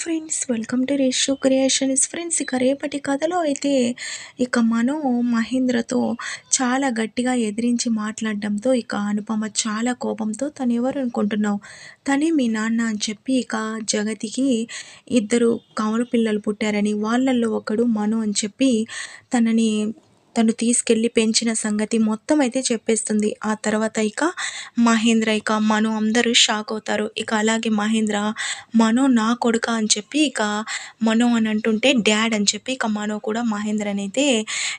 Friends welcome to Reshu creations. Friends ఇక రేపటి కథలో అయితే ఇక మనం మహేంద్రతో చాలా గట్టిగా ఎదిరించి మాట్లాడడంతో ఇక అనుపమ చాలా కోపంతో తను ఎవరు అనుకుంటున్నావు? తనే మీ నాన్న అని చెప్పి ఇక జగతికి ఇద్దరు కవల పిల్లలు పుట్టారని వాళ్ళల్లో ఒకడు మను అని చెప్పి తనని తను తీసుకెళ్ళి పెంచిన సంగతి మొత్తం అయితే చెప్పేస్తుంది. ఆ తర్వాత ఇక మహేంద్ర ఇక మను అందరూ షాక్ అవుతారు. ఇక అలాగే మహేంద్ర మనో నా కొడుక అని చెప్పి ఇక మనో అని అంటుంటే డాడ్ అని చెప్పి ఇక మనో కూడా మహేంద్రని అయితే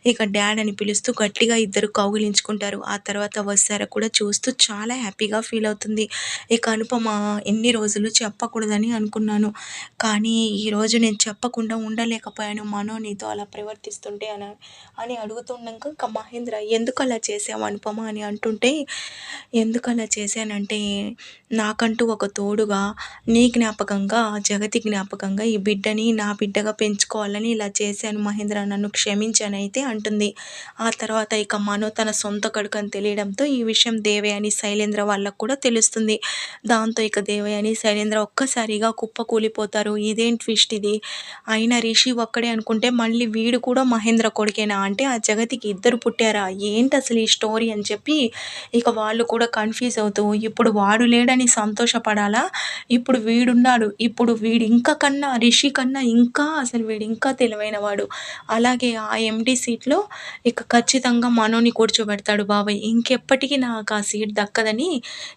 ఇక డాడ్ అని పిలుస్తూ గట్టిగా ఇద్దరు కౌగిలించుకుంటారు. ఆ తర్వాత వస్తారా కూడా చూస్తూ చాలా హ్యాపీగా ఫీల్ అవుతుంది. ఇక అనుపమ ఎన్ని రోజులు చెప్పకూడదని అనుకున్నాను. కానీ ఈరోజు నేను చెప్పకుండా ఉండలేకపోయాను. మనో నీతో అలా ప్రవర్తిస్తుంటే అని అని అడుగుతూ ఇంకా మహేంద్ర ఎందుకు అలా చేసావు అనుపమ అని అంటుంటే ఎందుకు అలా చేశానంటే నాకంటూ ఒక తోడుగా నీ జ్ఞాపకంగా జగతి జ్ఞాపకంగా ఈ బిడ్డని నా బిడ్డగా పెంచుకోవాలని ఇలా చేశాను మహేంద్ర నన్ను క్షమించాను అయితే అంటుంది. ఆ తర్వాత ఇక మనో తన సొంత కడుకు అని తెలియడంతో ఈ విషయం దేవయాని శైలేంద్ర వాళ్ళకు కూడా తెలుస్తుంది. దాంతో ఇక దేవయాని శైలేంద్ర ఒక్కసారిగా కుప్ప కూలిపోతారు ఇదేం ట్విస్ట్ ఇది? అయినా రిషి ఒక్కడే అనుకుంటే మళ్ళీ వీడు కూడా మహేంద్ర కొడుకేనా? అంటే ఆ జగతికి ఇద్దరు పుట్టారా? ఏంటి అసలు ఈ స్టోరీ అని చెప్పి ఇక వాళ్ళు కూడా కన్ఫ్యూజ్ అవుతూ ఇప్పుడు వాడు లేడని సంతోషపడాలా? ఇప్పుడు వీడున్నాడు ఇప్పుడు వీడు ఇంకా కన్నా రిషి కన్నా ఇంకా అసలు వీడు ఇంకా తెలివైన వాడు. అలాగే ఆ ఎండి సీట్లో ఇక ఖచ్చితంగా మనోని కూర్చోబెడతాడు బాబాయ్. ఇంకెప్పటికీ నాకు ఆ సీట్ దక్కదని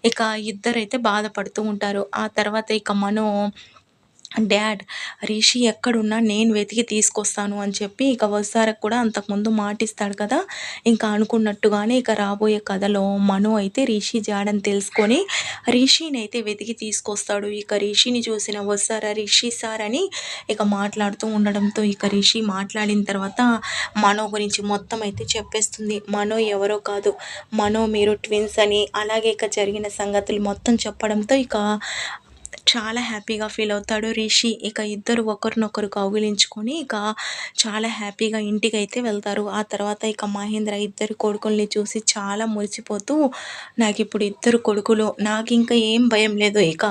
ఇక ఇద్దరైతే బాధపడుతూ ఉంటారు. ఆ తర్వాత ఇక మనో డాడ్ రిషి ఎక్కడున్నా నేను వెతికి తీసుకొస్తాను అని చెప్పి ఇక వస్తారకు కూడా అంతకుముందు మాటిస్తాడు కదా. ఇంకా అనుకున్నట్టుగానే ఇక రాబోయే కథలో మను అయితే రిషి జాడని తెలుసుకొని రిషిని అయితే వెతికి తీసుకొస్తాడు. ఇక రిషిని చూసిన వస్తారా రిషి సార్ అని ఇక మాట్లాడుతూ ఉండడంతో ఇక రిషి మాట్లాడిన తర్వాత మనో గురించి మొత్తం అయితే చెప్పేస్తుంది. మనో ఎవరో కాదు. మనో మీరు ట్విన్స్ అని అలాగే ఇక జరిగిన సంగతులు మొత్తం చెప్పడంతో ఇక చాలా హ్యాపీగా ఫీల్ అవుతాడు. రిషి ఇక ఇద్దరు ఒకరినొకరు కౌగిలించుకొని ఇక చాలా హ్యాపీగా ఇంటికి అయితే వెళ్తారు. ఆ తర్వాత ఇక మహేంద్ర ఇద్దరు కొడుకుల్ని చూసి చాలా మురిసిపోతూ నాకు ఇప్పుడు ఇద్దరు కొడుకులు నాకు ఇంకా ఏం భయం లేదు. ఇక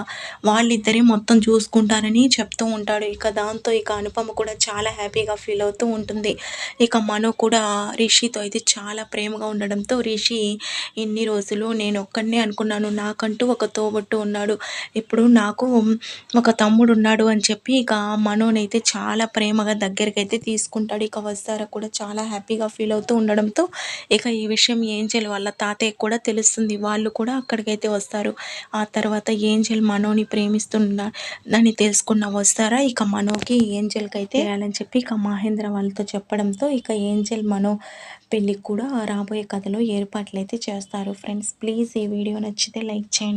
వాళ్ళిద్దరే మొత్తం చూసుకుంటారని చెప్తూ ఉంటాడు. ఇక దాంతో ఇక అనుపమ కూడా చాలా హ్యాపీగా ఫీల్ అవుతూ ఉంటుంది. ఇక మనో కూడా రిషితో అయితే చాలా ప్రేమగా ఉండడంతో రిషి ఇన్ని రోజులు నేను ఒక్కడనే అనుకున్నాను. నాకంటూ ఒక తోబట్టు ఉన్నాడు. ఇప్పుడు నాకు ఒక తమ్ముడు ఉన్నాడు అని చెప్పి ఇక మనోనైతే చాలా ప్రేమగా దగ్గరికి అయితే తీసుకుంటాడు. ఇక వస్తారా కూడా చాలా హ్యాపీగా ఫీల్ అవుతూ ఉండడంతో ఇక ఈ విషయం ఏంజల్ వాళ్ళ తాతయ్య కూడా తెలుస్తుంది. వాళ్ళు కూడా అక్కడికైతే వస్తారు. ఆ తర్వాత ఏంజల్ మనోని ప్రేమిస్తున్నా అని తెలుసుకున్న వస్తారా? ఇక మనోకి ఏంజల్కి అయితే వేయాలని చెప్పి ఇక మహేంద్ర వాళ్ళతో చెప్పడంతో ఇక ఏంజల్ మనో పెళ్ళికి కూడా రాబోయే కథలో ఏర్పాట్లు అయితే చేస్తారు. ఫ్రెండ్స్ ప్లీజ్ ఈ వీడియో నచ్చితే లైక్ చేయండి.